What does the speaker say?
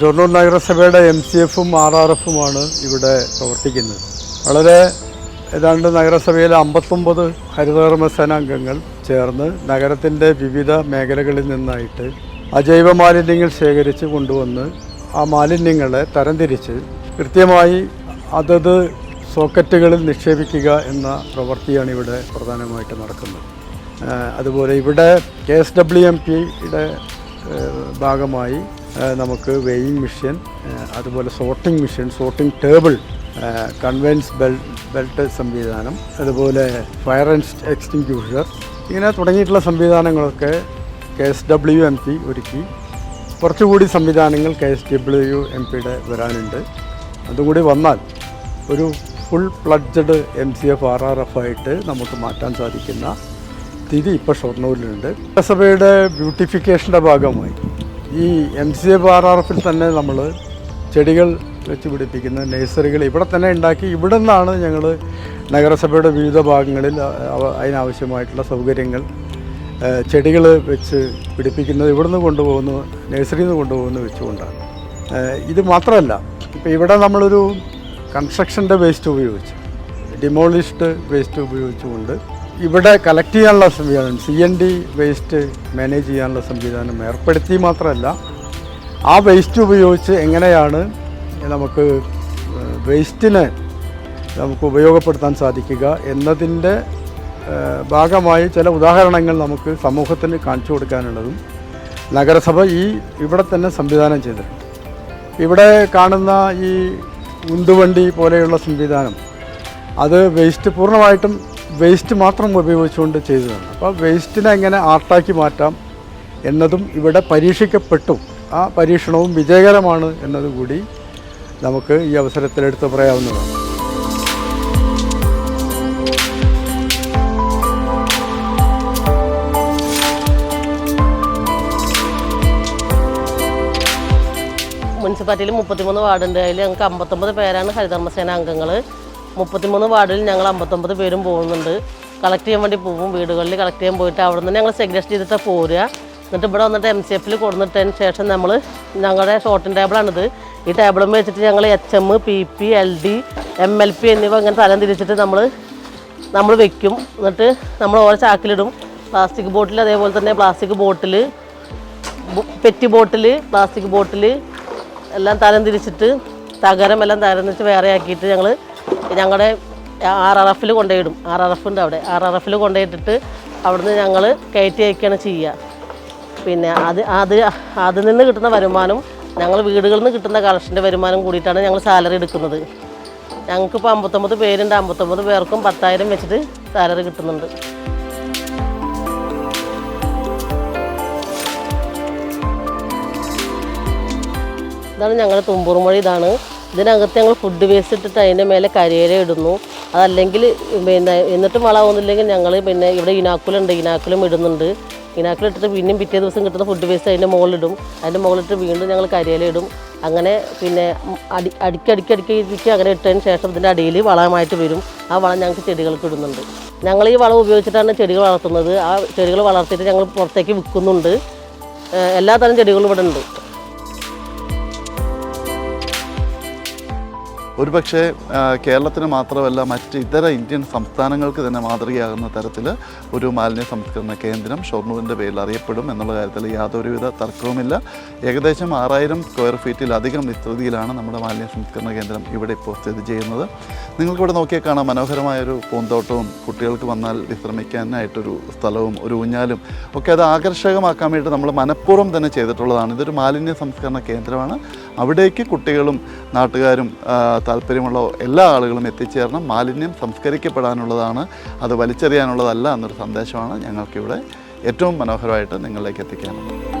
ഷൊർണൂർ നഗരസഭയുടെ M C എഫും R R എഫുമാണ് ഇവിടെ പ്രവർത്തിക്കുന്നത്. വളരെ ഏതാണ്ട് നഗരസഭയിലെ അമ്പത്തൊമ്പത് ഹരിതകർമ്മസേന അംഗങ്ങൾ ചേർന്ന് നഗരത്തിന്റെ വിവിധ മേഖലകളിൽ നിന്നായിട്ട് അജൈവ മാലിന്യങ്ങൾ ശേഖരിച്ച് കൊണ്ടുവന്ന് ആ മാലിന്യങ്ങളെ തരംതിരിച്ച് കൃത്യമായി അതത് സോക്കറ്റുകളിൽ നിക്ഷേപിക്കുക എന്ന പ്രവൃത്തിയാണ് ഇവിടെ പ്രധാനമായിട്ട് നടക്കുന്നത്. അതുപോലെ ഇവിടെ കെ എസ് ഡബ്ല്യു എം പിയുടെ ഭാഗമായി നമുക്ക് വെയിങ് മെഷീൻ അതുപോലെ sorting machine sorting table conveyor belt belt സംവിധാനം അതുപോലെ ഫയർ ആൻഡ് എക്സ്റ്റിങ്ക്യൂഷർ ഇങ്ങനെ തുടങ്ങിയിട്ടുള്ള സംവിധാനങ്ങളൊക്കെ K S W M P ഒരുക്കി. കുറച്ചുകൂടി സംവിധാനങ്ങൾ കെ എസ് ഡബ്ല്യു എം പിയുടെ വരാനുണ്ട്. അതുകൂടി വന്നാൽ ഒരു full fledged M C F R R F ആയിട്ട് നമുക്ക് മാറ്റാൻ സാധിക്കുന്ന സ്ഥിതി ഇപ്പോൾ ഷൊർണൂരിലുണ്ട്. നഗരസഭയുടെ ബ്യൂട്ടിഫിക്കേഷന്റെ ഭാഗമായി. ഈ M C F R R എഫിൽ തന്നെ നമ്മൾ ചെടികൾ വെച്ച് പിടിപ്പിക്കുന്ന നഴ്സറികൾ ഇവിടെ തന്നെ ഉണ്ടാക്കി ഇവിടെ നിന്നാണ് ഞങ്ങൾ നഗരസഭയുടെ വിവിധ ഭാഗങ്ങളിൽ അതിനാവശ്യമായിട്ടുള്ള സൗകര്യങ്ങൾ ചെടികൾ വെച്ച് പിടിപ്പിക്കുന്നത് ഇവിടുന്ന് കൊണ്ടുപോകുന്നു നഴ്സറിയിൽ നിന്ന് കൊണ്ടുപോകുന്നു വെച്ചുകൊണ്ടാണ്. ഇത് മാത്രമല്ല ഇപ്പോൾ ഇവിടെ നമ്മളൊരു കൺസ്ട്രക്ഷന്റെ വേസ്റ്റ് ഉപയോഗിച്ച് ഡിമോളിഷ്ഡ് വേസ്റ്റ് ഉപയോഗിച്ചുകൊണ്ട് ഇവിടെ കളക്ട് ചെയ്യാനുള്ള സംവിധാനം C N D waste manage ചെയ്യാനുള്ള സംവിധാനം ഏർപ്പെടുത്തി മാത്രമല്ല ആ വേസ്റ്റ് ഉപയോഗിച്ച് എങ്ങനെയാണ് നമുക്ക് വേസ്റ്റിനെ നമുക്ക് ഉപയോഗപ്പെടുത്താൻ സാധിക്കുക എന്നതിന്റെ ഭാഗമായി ചില ഉദാഹരണങ്ങൾ നമുക്ക് സമൂഹത്തിന് കാണിച്ചു കൊടുക്കാനുള്ളതും നഗരസഭ ഈ ഇവിടെ തന്നെ സംവിധാനം ചെയ്തിട്ടുണ്ട്. ഇവിടെ കാണുന്ന ഈ ഉന്തുവണ്ടി പോലെയുള്ള സംവിധാനം അത് വേസ്റ്റ് പൂർണമായിട്ടും വേസ്റ്റ് മാത്രം ഉപയോഗിച്ചുകൊണ്ട് ചെയ്തതാണ്. അപ്പോൾ വേസ്റ്റിനെ എങ്ങനെ ആർട്ടാക്കി മാറ്റാം എന്നതും ഇവിടെ പരീക്ഷിക്കപ്പെട്ടു. ആ പരീക്ഷണവും വിജയകരമാണ് എന്നതുകൂടി നമുക്ക് ഈ അവസരത്തിൽ എടുത്തു പറയാവുന്നതാണ്. മുനിസിപ്പാലിറ്റിയിൽ മുപ്പത്തിമൂന്ന് വാർഡുണ്ട്. അതിൽ ഞങ്ങൾക്ക് അമ്പത്തൊമ്പത് പേരാണ് ഹരിതർമ്മസേന അംഗങ്ങൾ മുപ്പത്തിമൂന്ന് വാർഡിൽ ഞങ്ങൾ അമ്പത്തൊമ്പത് പേരും പോകുന്നുണ്ട്. കളക്ട് ചെയ്യാൻ വേണ്ടി പോകും വീടുകളിൽ കളക്ട് ചെയ്യാൻ പോയിട്ട് അവിടെ നിന്ന് ഞങ്ങൾ സെഗ്രേഷൻ ചെയ്തിട്ട് പോരുക. എന്നിട്ട് ഇവിടെ വന്നിട്ട് എം സി എഫിൽ കൊടുത്തിട്ടതിന് ശേഷം നമ്മൾ ഞങ്ങളുടെ ഷോർട്ടിംഗ് ടേബിളാണിത് ഈ ടേബിളും വെച്ചിട്ട് ഞങ്ങൾ H M P P L D M L P എന്നിവ ഇങ്ങനെ തരം തിരിച്ചിട്ട് നമ്മൾ നമ്മൾ വെക്കും. എന്നിട്ട് നമ്മൾ ഓരോ ചാക്കിലിടും. പ്ലാസ്റ്റിക് ബോട്ടിൽ അതേപോലെ തന്നെ plastic bottle PET bottle plastic bottle എല്ലാം തരം തിരിച്ചിട്ട് തകരം എല്ലാം തരം തിരിച്ച് വേറെ ആക്കിയിട്ട് ഞങ്ങൾ ഞങ്ങളുടെ ആർ ആർ എഫിൽ കൊണ്ടുപോയിടും. ആർ ആർ എഫ് ഉണ്ട് അവിടെ. ആർ ആർ എഫിൽ കൊണ്ടുപോയിട്ടിട്ട് അവിടുന്ന് ഞങ്ങൾ കയറ്റി അയക്കുകയാണ് ചെയ്യുക. പിന്നെ അത് അത് അതിൽ നിന്ന് കിട്ടുന്ന വരുമാനം ഞങ്ങൾ വീടുകളിൽ നിന്ന് കിട്ടുന്ന കളക്ഷന്റെ വരുമാനം കൂടിയിട്ടാണ് ഞങ്ങൾ സാലറി എടുക്കുന്നത്. ഞങ്ങൾക്കിപ്പോൾ അമ്പത്തൊമ്പത് പേരുണ്ട്. അമ്പത്തൊമ്പത് പേർക്കും പത്തായിരം വെച്ചിട്ട് സാലറി കിട്ടുന്നുണ്ട്. ഇതാണ് ഞങ്ങളുടെ തുമ്പൂർമൊഴി ഇതാണ് ഇതിനകത്ത് ഞങ്ങൾ ഫുഡ് വേസ്റ്റ് ഇട്ടിട്ട് അതിന്റെ മേലെ കരിയില ഇടുന്നു. അതല്ലെങ്കിൽ പിന്നെ എന്നിട്ട് വളമാവുന്നില്ലെങ്കിൽ ഞങ്ങൾ പിന്നെ ഇവിടെ ഇനാക്കുലുണ്ട്. ഇനാക്കുലും ഇടുന്നുണ്ട്. ഇനാക്കുലും ഇട്ടിട്ട് പിന്നെയും പിറ്റേ ദിവസം കിട്ടുന്ന ഫുഡ് വേസ്റ്റ് അതിന്റെ മുകളിലിടും അതിന്റെ മുകളിലിട്ട് വീണ്ടും ഞങ്ങൾ കരിയില ഇടും. അങ്ങനെ പിന്നെ അടി അടിക്കടിക്ക് അടിക്കടിക്ക് അങ്ങനെ ഇട്ടതിന് ശേഷം ഇതിന്റെ അടിയിൽ വളമായിട്ട് വരും. ആ വളം ഞങ്ങൾക്ക് ചെടികൾക്ക് ഇടുന്നുണ്ട്. ഞങ്ങൾ ഈ വളം ഉപയോഗിച്ചിട്ടാണ് ചെടികൾ വളർത്തുന്നത്. ആ ചെടികൾ വളർത്തിയിട്ട് ഞങ്ങൾ പുറത്തേക്ക് വിൽക്കുന്നുണ്ട്. ഏഹ് എല്ലാ തരം ചെടികളും ഇവിടെ ഉണ്ട്. ഒരുപക്ഷെ കേരളത്തിന് മാത്രമല്ല മറ്റ് ഇതര ഇന്ത്യൻ സംസ്ഥാനങ്ങൾക്ക് തന്നെ മാതൃകയാകുന്ന തരത്തിൽ ഒരു മാലിന്യ സംസ്കരണ കേന്ദ്രം ഷൊർണൂരിന്റെ പേരിൽ അറിയപ്പെടും എന്നുള്ള കാര്യത്തിൽ യാതൊരുവിധ തർക്കവുമില്ല. ഏകദേശം ആറായിരം സ്ക്വയർ ഫീറ്റിലധികം വിസ്തൃതിയിലാണ് നമ്മുടെ മാലിന്യ സംസ്കരണ കേന്ദ്രം ഇവിടെ ഇപ്പോൾ സ്ഥിതി ചെയ്യുന്നത്. നിങ്ങൾക്കിവിടെ നോക്കിയാൽ കാണാം മനോഹരമായൊരു പൂന്തോട്ടവും കുട്ടികൾക്ക് വന്നാൽ വിശ്രമിക്കാനായിട്ടൊരു സ്ഥലവും ഒരു ഊഞ്ഞാലും ഒക്കെ അത് ആകർഷകമാക്കാൻ വേണ്ടി നമ്മൾ മനഃപൂർവം തന്നെ ചെയ്തിട്ടുള്ളതാണ്. ഇതൊരു മാലിന്യ സംസ്കരണ കേന്ദ്രമാണ്. അവിടേക്ക് കുട്ടികളും നാട്ടുകാരും താല്പര്യമുള്ള എല്ലാ ആളുകളും എത്തിച്ചേരണം. മാലിന്യം സംസ്കരിക്കപ്പെടാനുള്ളതാണ്. അത് വലിച്ചെറിയാനുള്ളതല്ല എന്നൊരു സന്ദേശമാണ് ഞങ്ങൾക്കിവിടെ ഏറ്റവും മനോഹരമായിട്ട് നിങ്ങളിലേക്ക് എത്തിക്കാനുള്ളത്.